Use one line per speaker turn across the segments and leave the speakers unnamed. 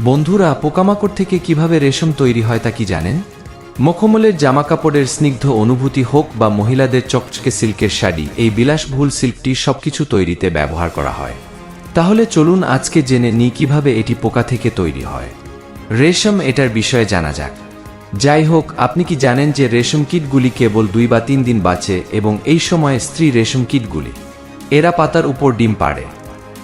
বন্ধুরা, পোকামাকড় থেকে কীভাবে রেশম তৈরি হয় তা কি জানেন? মখমলের জামাকাপড়ের স্নিগ্ধ অনুভূতি হোক বা মহিলাদের চকচকে সিল্কের শাড়ি, এই বিলাসবহুল সিল্কটি সবকিছু তৈরিতে ব্যবহার করা হয়। তাহলে চলুন আজকে জেনে নিই কীভাবে এটি পোকা থেকে তৈরি হয়। রেশম এটার বিষয়ে জানা যাক। যাই হোক, আপনি কি জানেন যে রেশম কীটগুলি কেবল দুই বা তিন দিন বাঁচে এবং এই সময়ে স্ত্রী রেশম কীটগুলি? এরা পাতার উপর ডিম পাড়ে।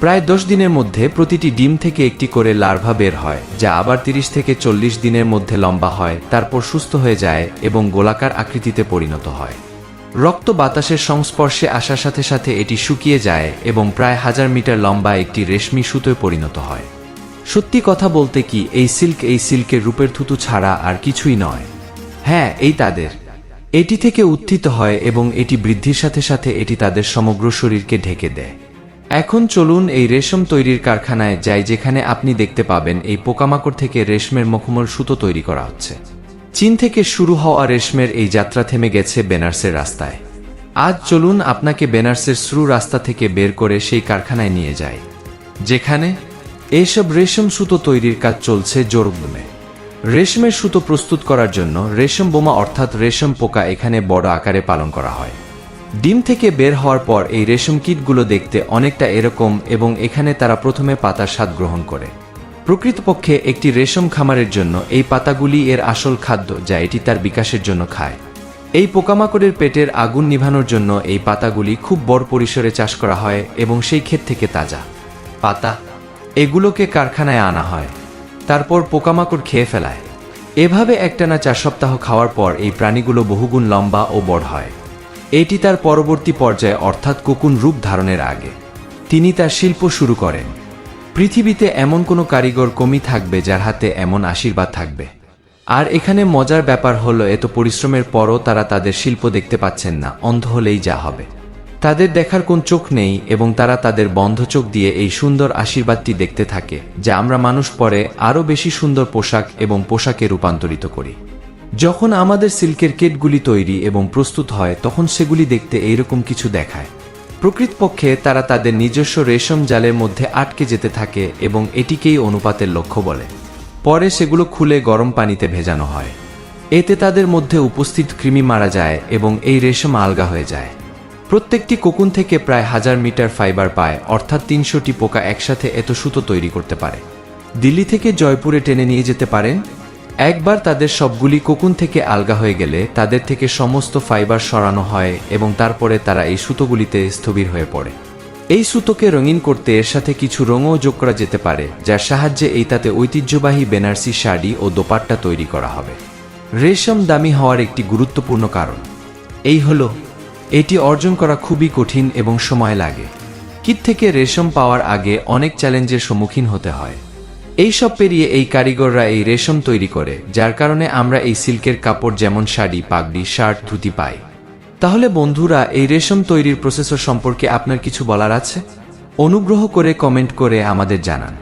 প্রায় দশ দিনের মধ্যে প্রতিটি ডিম থেকে একটি করে লার্ভা বের হয়, যা আবার তিরিশ থেকে চল্লিশ দিনের মধ্যে লম্বা হয়, তারপর সুস্থ হয়ে যায় এবং গোলাকার আকৃতিতে পরিণত হয়। রক্ত বাতাসের সংস্পর্শে আসার সাথে সাথে এটি শুকিয়ে যায় এবং প্রায় হাজার মিটার লম্বা একটি রেশমি সুতোয় পরিণত হয়। সত্যি কথা বলতে কি, এই সিল্ক এই সিল্কের রূপের থুতু ছাড়া আর কিছুই নয়। হ্যাঁ এই তাদের। এটি থেকে উত্থিত হয় এবং এটি বৃদ্ধির সাথে সাথে এটি তাদের সমগ্র শরীরকে ঢেকে দেয়। এখন চলুন এই রেশম তৈরির কারখানায় যাই যেখানে আপনি দেখতে পাবেন এই পোকামাকড় থেকে রেশমের মখমল সুতো তৈরি করা হচ্ছে। চীন থেকে শুরু হওয়া রেশমের এই যাত্রা থেমে গেছে বেনার্সের রাস্তায়। আজ চলুন আপনাকে বেনার্সের শ্রু রাস্তা থেকে বের করে সেই কারখানায় নিয়ে যায় যেখানে এইসব রেশম সুতো তৈরির কাজ চলছে জোরগুমে রেশমের সুতো প্রস্তুত করার জন্য রেশম বোমা অর্থাৎ রেশম পোকা এখানে বড় আকারে পালন করা হয়। ডিম থেকে বের হওয়ার পর এই রেশম কীটগুলো দেখতে অনেকটা এরকম এবং এখানে তারা প্রথমে পাতার স্বাদ গ্রহণ করে। প্রকৃতপক্ষে একটি রেশম খামারের জন্য এই পাতাগুলি এর আসল খাদ্য যা এটি তার বিকাশের জন্য খায়। এই পোকামাকড়ের পেটের আগুন নিভানোর জন্য এই পাতাগুলি খুব বড় পরিসরে চাষ করা হয় এবং সেই ক্ষেত থেকে তাজা। পাতা, এগুলোকে কারখানায় আনা হয়। তারপর পোকামাকড় খেয়ে ফেলায়। এভাবে একটানা চার সপ্তাহ খাওয়ার পর এই প্রাণীগুলো বহুগুণ লম্বা ও বড় হয়। এটি তার পরবর্তী পর্যায়ে অর্থাৎ কোকুন রূপ ধারণের আগে। তিনি তার শিল্প শুরু করেন। পৃথিবীতে এমন কোনো কারিগর কমই থাকবে যার হাতে এমন আশীর্বাদ থাকবে। আর এখানে মজার ব্যাপার হলো, এত পরিশ্রমের পরও তারা তাদের শিল্প দেখতে পাচ্ছেন না, অন্ধ হলেই যা হবে। তাদের দেখার কোন চোখ নেই এবং তারা তাদের বন্ধ চোখ দিয়ে এই সুন্দর আশীর্বাদটি দেখতে থাকে, যা আমরা মানুষ পরে আরও বেশি সুন্দর পোশাক এবং পোশাকে রূপান্তরিত করি। যখন আমাদের সিল্কের কেটগুলি তৈরি এবং প্রস্তুত হয়, তখন সেগুলি দেখতে এইরকম কিছু দেখায়। প্রকৃতপক্ষে তারা তাদের নিজস্ব রেশম জালের মধ্যে আটকে যেতে থাকে এবং এটিকেই অনুপাতের লক্ষ্য বলে। পরে সেগুলো খুলে গরম পানিতে ভেজানো হয়। এতে তাদের মধ্যে উপস্থিত কৃমি মারা যায় এবং এই রেশম আলগা হয়ে যায়। প্রত্যেকটি কোকুন থেকে প্রায় হাজার মিটার ফাইবার পায়, অর্থাৎ তিনশোটি পোকা একসাথে এত সুতো তৈরি করতে পারে। দিল্লি থেকে জয়পুরে টেনে নিয়ে যেতে পারেন একবার তাদের সবগুলি কোকুন থেকে আলগা হয়ে গেলে তাদের থেকে সমস্ত ফাইবার সরানো হয় এবং তারপরে তারা এই সুতোগুলিতে স্থবির হয়ে পড়ে। এই সুতোকে রঙিন করতে এর সাথে কিছু রঙও যোগ করা যেতে পারে, যার সাহায্যে এই তাতে ঐতিহ্যবাহী বেনারসি শাড়ি ও দোপাট্টা তৈরি করা হবে। রেশম দামি হওয়ার একটি গুরুত্বপূর্ণ কারণ। এই হলো, এটি অর্জন করা খুবই কঠিন এবং সময় লাগে। কিট থেকে রেশম পাওয়ার আগে অনেক চ্যালেঞ্জের সম্মুখীন হতে হয়। এই সব পেরিয়ে এই কারিগররা এই রেশম তৈরি করে, যার কারণে আমরা এই সিল্কের কাপড় যেমন শাড়ি, পাগড়ি, শার্ট, ধুতি পাই। তাহলে বন্ধুরা, এই রেশম তৈরির প্রসেসর সম্পর্কে আপনার কিছু বলার আছে? অনুগ্রহ করে কমেন্ট করে আমাদের জানান।